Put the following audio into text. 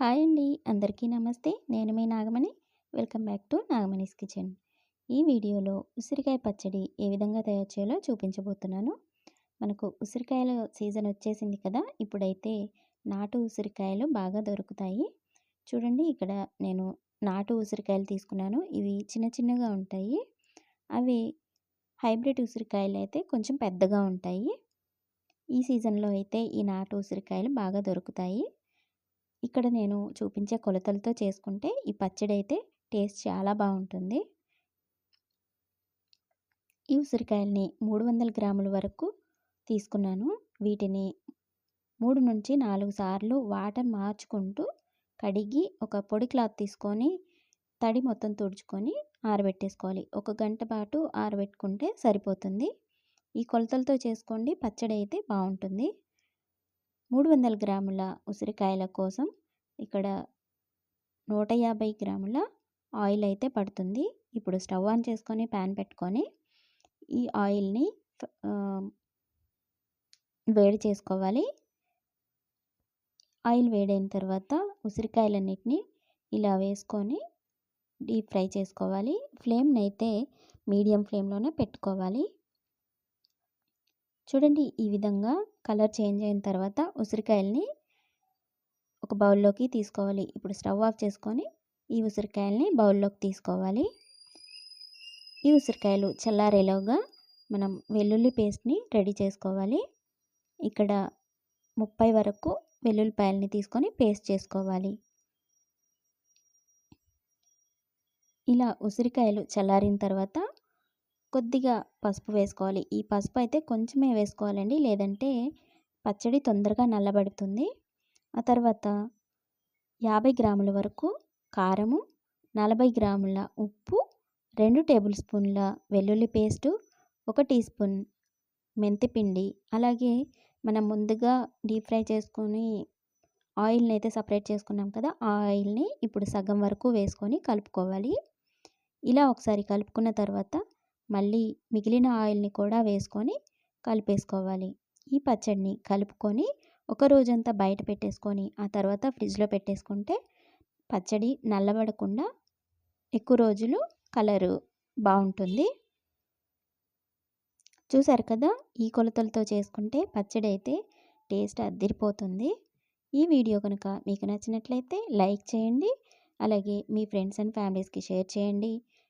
Hi అండి. అందరికీ నమస్తే. నేను మీ Nagamani. Welcome back to Nagamani's kitchen. ఈ వీడియోలో ఉసిరికాయ పచ్చడి ఏ విధంగా తయారు చేయాలో చూపించబోతున్నాను. మనకు ఉసిరికాయల సీజన్ వచ్చేసింది కదా ఇప్పుడైతే నాటు ఉసిరికాయలు బాగా దొరుకుతాయి. చూడండి ఇక్కడ నేను నాటు ఉసిరికాయలు తీసుకున్నాను. ఇవి చిన్న చిన్నగా ఉంటాయి. అవి హైబ్రిడ్ ఉసిరికాయలు అయితే కొంచెం పెద్దగా ఉంటాయి. ఈ సీజన్లో అయితే ఈ నాటు ఉసిరికాయలు బాగా దొరుకుతాయి. ఇక్కడ నేను చూపించే కొలతలతో చేసుకుంటే ఈ పచ్చడి అయితే టేస్ట్ చాలా బాగుంటుంది. ఈ ఉసిరికాయల్ని మూడు వందల గ్రాముల వరకు తీసుకున్నాను. వీటిని మూడు నుంచి నాలుగు సార్లు వాటర్ మార్చుకుంటూ కడిగి ఒక పొడి క్లాత్ తీసుకొని తడి మొత్తం తుడుచుకొని ఆరబెట్టేసుకోవాలి. ఒక గంట పాటు ఆరబెట్టుకుంటే సరిపోతుంది. ఈ కొలతలతో చేసుకోండి పచ్చడి అయితే బాగుంటుంది. మూడు వందల గ్రాముల ఉసిరికాయల కోసం ఇక్కడ నూట యాభై గ్రాముల ఆయిల్ అయితే పడుతుంది. ఇప్పుడు స్టవ్ ఆన్ చేసుకొని ప్యాన్ పెట్టుకొని ఈ ఆయిల్ని వేడి చేసుకోవాలి. ఆయిల్ వేడైన తర్వాత ఉసిరికాయలన్నిటిని ఇలా వేసుకొని డీప్ ఫ్రై చేసుకోవాలి. ఫ్లేమ్ని అయితే మీడియం ఫ్లేమ్లోనే పెట్టుకోవాలి. చూడండి ఈ విధంగా కలర్ చేంజ్ అయిన తర్వాత ఉసిరికాయల్ని ఒక బౌల్లోకి తీసుకోవాలి. ఇప్పుడు స్టవ్ ఆఫ్ చేసుకొని ఈ ఉసిరికాయల్ని బౌల్లోకి తీసుకోవాలి. ఈ ఉసిరికాయలు చల్లారేలోగా మనం వెల్లుల్లి పేస్ట్ని రెడీ చేసుకోవాలి. ఇక్కడ ముప్పై వరకు వెల్లుల్లిపాయలని తీసుకొని పేస్ట్ చేసుకోవాలి. ఇలా ఉసిరికాయలు చల్లారిన తర్వాత కొద్దిగా పసుపు వేసుకోవాలి. ఈ పసుపు అయితే కొంచెమే వేసుకోవాలండి. లేదంటే పచ్చడి తొందరగా నల్లబడుతుంది. ఆ తర్వాత యాభై గ్రాముల వరకు కారము నలభై గ్రాముల ఉప్పు రెండు టేబుల్ స్పూన్ల వెల్లుల్లి పేస్టు ఒక టీ స్పూన్ మెంతిపిండి అలాగే మనం ముందుగా డీప్ ఫ్రై చేసుకొని ఆయిల్ని అయితే సపరేట్ చేసుకున్నాం కదా ఆ ఆయిల్ని ఇప్పుడు సగం వరకు వేసుకొని కలుపుకోవాలి. ఇలా ఒకసారి కలుపుకున్న తర్వాత మళ్ళీ మిగిలిన ఆయిల్ని కూడా వేసుకొని కలిపేసుకోవాలి. ఈ పచ్చడిని కలుపుకొని ఒక రోజంతా బయట పెట్టేసుకొని ఆ తర్వాత ఫ్రిడ్జ్లో పెట్టేసుకుంటే పచ్చడి నల్లబడకుండా ఎక్కువ రోజులు కలరు బాగుంటుంది. చూసారు కదా ఈ కొలతలతో చేసుకుంటే పచ్చడి అయితే టేస్ట్ అద్దరిపోతుంది ఈ వీడియో కనుక మీకు నచ్చినట్లయితే లైక్ చేయండి అలాగే మీ ఫ్రెండ్స్ అండ్ ఫ్యామిలీస్కి షేర్ చేయండి.